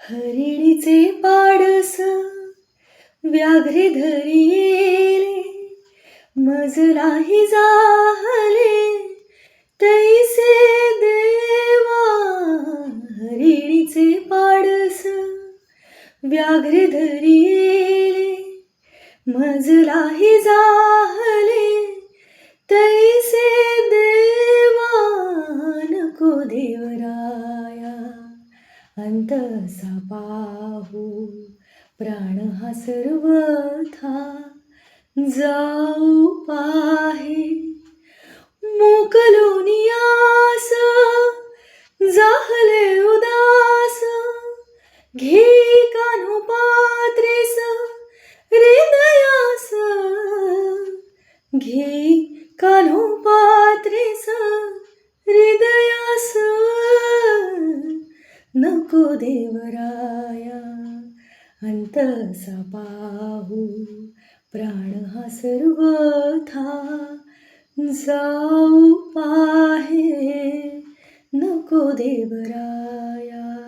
हरिणीचे पाडस व्याघ्रे धरी येले मजलाही जाहले तैसे देवा हरिणीचे पाडस व्याघ्रे धरी येले मजलाही जा अंतसा पाहू प्राण हा सर्वथा जाऊ पाहे. मोकलोनियास जाहले उदास घे कानो पात्रेस हृदयास घे कान्हो नको देवराया अंतसा पाहू. प्राण हा सर्वथा जाऊ पाहे. नको देवराया.